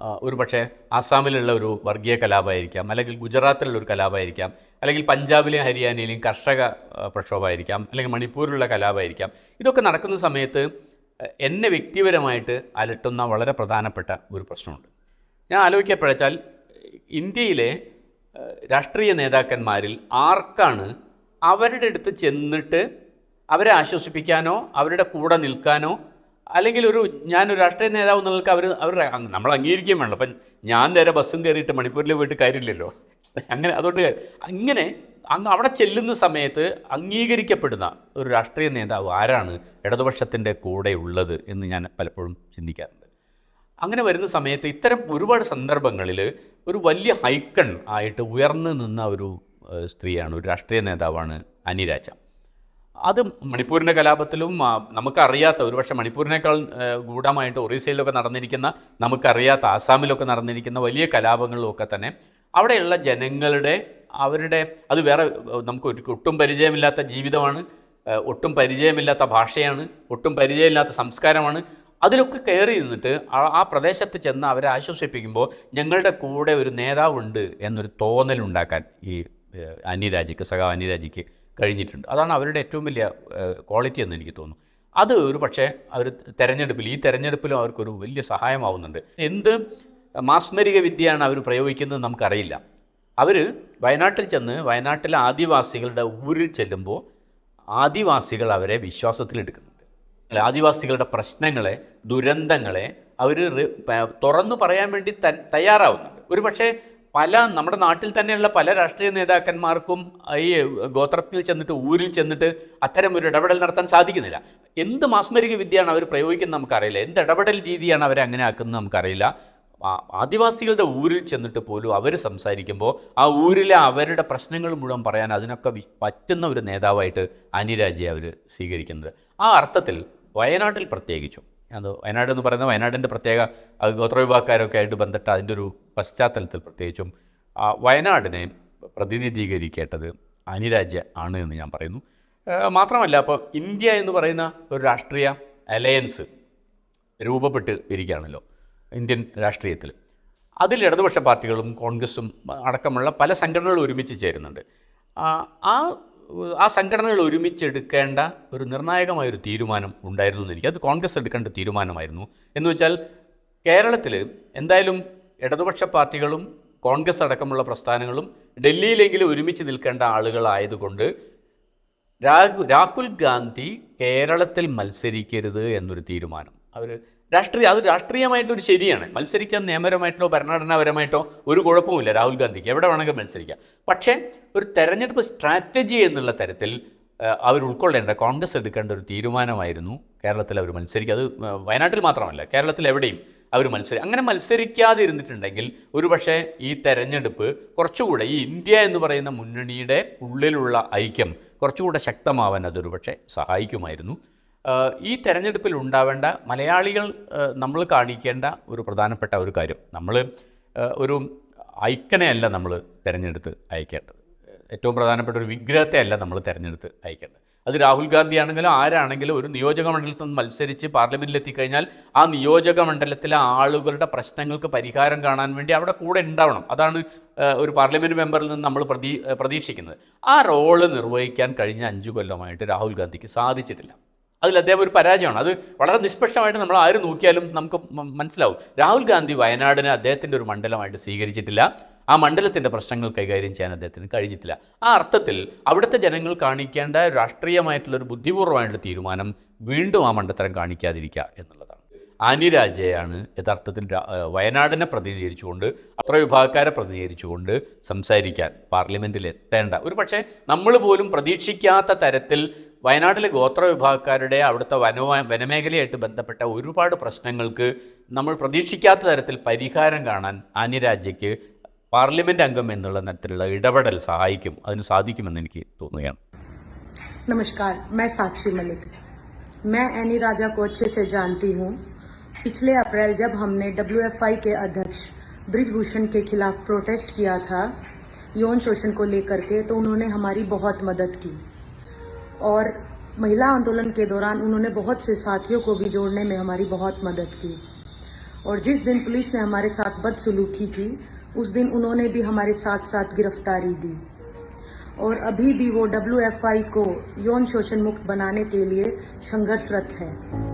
ഒരു പക്ഷേ ആസാമിലുള്ള ഒരു വർഗീയ കലാപമായിരിക്കാം അല്ലെങ്കിൽ ഗുജറാത്തിലുള്ള ഒരു കലാപമായിരിക്കാം അല്ലെങ്കിൽ പഞ്ചാബിലെയും ഹരിയാനയിലെയും കർഷക പ്രക്ഷോഭമായിരിക്കാം അല്ലെങ്കിൽ മണിപ്പൂരിലുള്ള കലാപമായിരിക്കാം. ഇതൊക്കെ നടക്കുന്ന സമയത്ത് എന്നെ വ്യക്തിപരമായിട്ട് അലട്ടുന്ന വളരെ പ്രധാനപ്പെട്ട ഒരു പ്രശ്നമുണ്ട്. ഞാൻ ആലോചിക്കപ്പോഴച്ചാൽ ഇന്ത്യയിലെ രാഷ്ട്രീയ നേതാക്കന്മാരിൽ ആർക്കാണ് അവരുടെ അടുത്ത് ചെന്നിട്ട് അവരെ ആശ്വസിപ്പിക്കാനോ അവരുടെ കൂടെ നിൽക്കാനോ അല്ലെങ്കിൽ ഒരു ഞാനൊരു രാഷ്ട്രീയ നേതാവ് നിങ്ങൾക്ക് അവർ അവർ നമ്മൾ അംഗീകരിക്കുകയും വേണം അപ്പം ഞാൻ നേരെ ബസ്സും കയറിയിട്ട് മണിപ്പൂരിൽ പോയിട്ട് കാര്യമില്ലല്ലോ. അങ്ങനെ അതുകൊണ്ട് അങ്ങനെ അങ്ങ് അവിടെ ചെല്ലുന്ന സമയത്ത് അംഗീകരിക്കപ്പെടുന്ന ഒരു രാഷ്ട്രീയ നേതാവ് ആരാണ്? ഇടതുപക്ഷത്തിന്റെ കൂടെ ഉള്ളത് എന്ന് ഞാൻ പലപ്പോഴും ചിന്തിക്കാറുണ്ട്. അങ്ങനെ വരുന്ന സമയത്ത് ഇത്തരം ഒരുപാട് സന്ദർഭങ്ങളിൽ ഒരു വലിയ ഹൈക്കൺ ആയിട്ട് ഉയർന്നു നിന്ന ഒരു സ്ത്രീയാണ് ഒരു രാഷ്ട്രീയ നേതാവാണ് അനിരാജ. അത് മണിപ്പൂരിന്റെ കലാപത്തിലും നമുക്കറിയാത്ത ഒരുപക്ഷെ മണിപ്പൂരിനേക്കാൾ ഗൂഢമായിട്ട് ഒറീസയിലൊക്കെ നടന്നിരിക്കുന്ന നമുക്കറിയാത്ത ആസാമിലൊക്കെ നടന്നിരിക്കുന്ന വലിയ കലാപങ്ങളിലൊക്കെ തന്നെ അവിടെയുള്ള ജനങ്ങളുടെ അവരുടെ അത് വേറെ നമുക്ക് ഒട്ടും പരിചയമില്ലാത്ത ജീവിതമാണ് ഒട്ടും പരിചയമില്ലാത്ത ഭാഷയാണ് ഒട്ടും പരിചയമില്ലാത്ത സംസ്കാരമാണ്. അതിലൊക്കെ കയറി നിന്നിട്ട് ആ- പ്രദേശത്ത് ചെന്ന് അവരെ ആശ്വസിപ്പിക്കുമ്പോൾ ഞങ്ങളുടെ കൂടെ ഒരു നേതാവുണ്ട് എന്നൊരു തോന്നലുണ്ടാക്കാൻ ഈ അനിരാജിക്ക് സഖാ അനിരാജിക്ക് കഴിഞ്ഞിട്ടുണ്ട്. അതാണ് അവരുടെ ഏറ്റവും വലിയ ക്വാളിറ്റി എന്ന് എനിക്ക് തോന്നുന്നു. അത് ഒരു പക്ഷേ അവർ തെരഞ്ഞെടുപ്പിൽ ഈ തെരഞ്ഞെടുപ്പിലും അവർക്കൊരു വലിയ സഹായമാവുന്നുണ്ട്. എന്ത് മാസ്മരിക വിദ്യയാണ് അവർ പ്രയോഗിക്കുന്നത് നമുക്കറിയില്ല. അവർ വയനാട്ടിൽ ചെന്ന് വയനാട്ടിലെ ആദിവാസികളുടെ ഊരിൽ ചെല്ലുമ്പോൾ ആദിവാസികൾ അവരെ വിശ്വാസത്തിലെടുക്കുന്നുണ്ട്. അല്ല, ആദിവാസികളുടെ പ്രശ്നങ്ങളെ ദുരന്തങ്ങളെ അവർ തുറന്നു പറയാൻ വേണ്ടി തയ്യാറാവുന്നുണ്ട്. ഒരു പക്ഷേ പല നമ്മുടെ നാട്ടിൽ തന്നെയുള്ള പല രാഷ്ട്രീയ നേതാക്കന്മാർക്കും ഈ ഗോത്രത്തിൽ ചെന്നിട്ട് ഊരിൽ ചെന്നിട്ട് അത്തരം ഒരു ഇടപെടൽ നടത്താൻ സാധിക്കുന്നില്ല. എന്ത് മാസ്മരിക വിദ്യയാണ് അവർ പ്രയോഗിക്കുന്നത് നമുക്കറിയില്ല. എന്ത് ഇടപെടൽ രീതിയാണ് അവർ അങ്ങനെ ആക്കുന്നത് നമുക്കറിയില്ല. ആദിവാസികളുടെ ഊരിൽ ചെന്നിട്ട് പോലും അവർ സംസാരിക്കുമ്പോൾ ആ ഊരിലെ അവരുടെ പ്രശ്നങ്ങൾ മുഴുവൻ പറയാൻ അതിനൊക്കെ പറ്റുന്ന ഒരു നേതാവായിട്ട് അനിരാജയെ അവർ സ്വീകരിക്കുന്നത്. ആ അർത്ഥത്തിൽ വയനാട്ടിൽ പ്രത്യേകിച്ചും അത് വയനാട് എന്ന് പറയുന്നത് വയനാടിന്റെ പ്രത്യേക ഗോത്രവിഭാഗക്കാരൊക്കെ ആയിട്ട് ബന്ധപ്പെട്ട അതിന്റെ ഒരു പശ്ചാത്തലത്തിൽ പ്രത്യേകിച്ചും വയനാടിനെ പ്രതിനിധീകരിക്കേണ്ടത് അനിരാജ്യ ആണ് എന്ന് ഞാൻ പറയുന്നു. മാത്രമല്ല അപ്പോൾ ഇന്ത്യ എന്ന് പറയുന്ന ഒരു രാഷ്ട്രീയ അലയൻസ് രൂപപ്പെട്ട് ഇരിക്കുകയാണല്ലോ ഇന്ത്യൻ രാഷ്ട്രീയത്തിൽ. അതിൽ ഇടതുപക്ഷ പാർട്ടികളും കോൺഗ്രസും അടക്കമുള്ള പല സംഘടനകളും ഒരുമിച്ച് ചേരുന്നുണ്ട്. ആ ആ സംഘടനകൾ ഒരുമിച്ചെടുക്കേണ്ട ഒരു നിർണായകമായൊരു തീരുമാനം ഉണ്ടായിരുന്നു എന്ന് എനിക്ക്. അത് കോൺഗ്രസ് എടുക്കേണ്ട തീരുമാനമായിരുന്നു. എന്ന് വെച്ചാൽ കേരളത്തിൽ എന്തായാലും ഇടതുപക്ഷ പാർട്ടികളും കോൺഗ്രസ് അടക്കമുള്ള പ്രസ്ഥാനങ്ങളും ഡൽഹിയിലെങ്കിലും ഒരുമിച്ച് നിൽക്കേണ്ട ആളുകളായതുകൊണ്ട് രാഹു രാഹുൽ ഗാന്ധി കേരളത്തിൽ മത്സരിക്കരുത് എന്നൊരു തീരുമാനം. അവർ രാഷ്ട്രീയ അത് രാഷ്ട്രീയമായിട്ടൊരു ശരിയാണ്. മത്സരിക്കാൻ നിയമപരമായിട്ടോ ഭരണഘടനാപരമായിട്ടോ ഒരു കുഴപ്പമില്ല രാഹുൽ ഗാന്ധിക്ക്. എവിടെ വേണമെങ്കിൽ മത്സരിക്കാം. പക്ഷേ ഒരു തെരഞ്ഞെടുപ്പ് സ്ട്രാറ്റജി എന്നുള്ള തരത്തിൽ അവർ ഉൾക്കൊള്ളേണ്ട കോൺഗ്രസ് എടുക്കേണ്ട ഒരു തീരുമാനമായിരുന്നു കേരളത്തിൽ അവർ മത്സരിക്കുക. അത് വയനാട്ടിൽ മാത്രമല്ല കേരളത്തിൽ എവിടെയും അവർ മത്സരി അങ്ങനെ മത്സരിക്കാതിരുന്നിട്ടുണ്ടെങ്കിൽ ഒരുപക്ഷെ ഈ തെരഞ്ഞെടുപ്പ് കുറച്ചുകൂടെ ഈ ഇന്ത്യ എന്ന് പറയുന്ന മുന്നണിയുടെ ഉള്ളിലുള്ള ഐക്യം കുറച്ചുകൂടെ ശക്തമാവാൻ അതൊരു പക്ഷേ സഹായിക്കുമായിരുന്നു. ഈ തെരഞ്ഞെടുപ്പിൽ ഉണ്ടാവേണ്ട മലയാളികൾ നമ്മൾ കാണിക്കേണ്ട ഒരു പ്രധാനപ്പെട്ട ഒരു കാര്യം. നമ്മൾ ഒരു ഐക്കനെയല്ല നമ്മൾ തിരഞ്ഞെടുത്ത് അയക്കേണ്ടത്. ഏറ്റവും പ്രധാനപ്പെട്ട ഒരു വിഗ്രഹത്തെ അല്ല നമ്മൾ തിരഞ്ഞെടുത്ത് അയക്കേണ്ടത്. അത് രാഹുൽ ഗാന്ധി ആണെങ്കിലും ആരാണെങ്കിലും ഒരു നിയോജക മണ്ഡലത്തിൽ നിന്ന് മത്സരിച്ച് പാർലമെന്റിൽ എത്തിക്കഴിഞ്ഞാൽ ആ നിയോജക മണ്ഡലത്തിലെ ആളുകളുടെ പ്രശ്നങ്ങൾക്ക് പരിഹാരം കാണാൻ വേണ്ടി അവിടെ കൂടെ ഉണ്ടാവണം. അതാണ് ഒരു പാർലമെന്റ് മെമ്പറിൽ നിന്ന് നമ്മൾ പ്രതീ പ്രതീക്ഷിക്കുന്നത്. ആ റോൾ നിർവഹിക്കാൻ കഴിഞ്ഞ അഞ്ചു കൊല്ലമായിട്ട് രാഹുൽ ഗാന്ധിക്ക് സാധിച്ചിട്ടില്ല. അതിൽ അദ്ദേഹം ഒരു പരാജയമാണ്. അത് വളരെ നിഷ്പക്ഷമായിട്ട് നമ്മൾ ആര് നോക്കിയാലും നമുക്ക് മനസ്സിലാവും. രാഹുൽ ഗാന്ധി വയനാടിനെ അദ്ദേഹത്തിന്റെ ഒരു മണ്ഡലമായിട്ട് സ്വീകരിച്ചിട്ടില്ല. ആ മണ്ഡലത്തിന്റെ പ്രശ്നങ്ങൾ കൈകാര്യം ചെയ്യാൻ അദ്ദേഹത്തിന് കഴിഞ്ഞിട്ടില്ല. ആ അർത്ഥത്തിൽ അവിടുത്തെ ജനങ്ങൾ കാണിക്കേണ്ട രാഷ്ട്രീയമായിട്ടുള്ളൊരു ബുദ്ധിപൂർവമായിട്ടുള്ള തീരുമാനം വീണ്ടും ആ മണ്ഡലത്തരം കാണിക്കാതിരിക്കുക എന്നുള്ളതാണ്. ആനി രാജയാണ് യഥാർത്ഥത്തിൽ വയനാടിനെ പ്രതിനിധീകരിച്ചുകൊണ്ട് അത്ര വിഭാഗക്കാരെ പ്രതിനിധീകരിച്ചുകൊണ്ട് സംസാരിക്കാൻ പാർലമെന്റിൽ എത്തേണ്ട. ഒരു പക്ഷേ നമ്മൾ പോലും പ്രതീക്ഷിക്കാത്ത തരത്തിൽ വയനാട്ടിലെ ഗോത്ര വിഭാഗക്കാരുടെ അവിടുത്തെ വന വനമേഖലയായിട്ട് ബന്ധപ്പെട്ട ഒരുപാട് പ്രശ്നങ്ങൾക്ക് നമ്മൾ പ്രതീക്ഷിക്കാത്ത തരത്തിൽ പരിഹാരം കാണാൻ ആനി രാജയ്ക്ക് പാർലമെൻറ്റ് അംഗം എന്നുള്ള തരത്തിലുള്ള ഇടപെടൽ സഹായിക്കും അതിന് സാധിക്കുമെന്ന് എനിക്ക് തോന്നുകയാണ് नमस्कार मैं साक्षी मलिक मैं एनी राजा को अच्छे से जानती हूँ पिछले अप्रैल जब हमने डब्ल्यू के अध्यक्ष ब्रिजभूषण के खिलाफ प्रोटेस्ट किया था यौन शोषण को लेकर के तो उन्होंने हमारी बहुत मदद की और महिला आंदोलन के दौरान उन्होंने बहुत से साथियों को भी जोड़ने में हमारी बहुत मदद की। और जिस दिन पुलिस ने हमारे साथ बदसलूकी की, उस दिन उन्होंने भी हमारे साथ साथ गिरफ्तारी दी। और अभी भी वो डब्ल्यूएफआई को यौन शोषण मुक्त बनाने के लिए संघर्षरत है।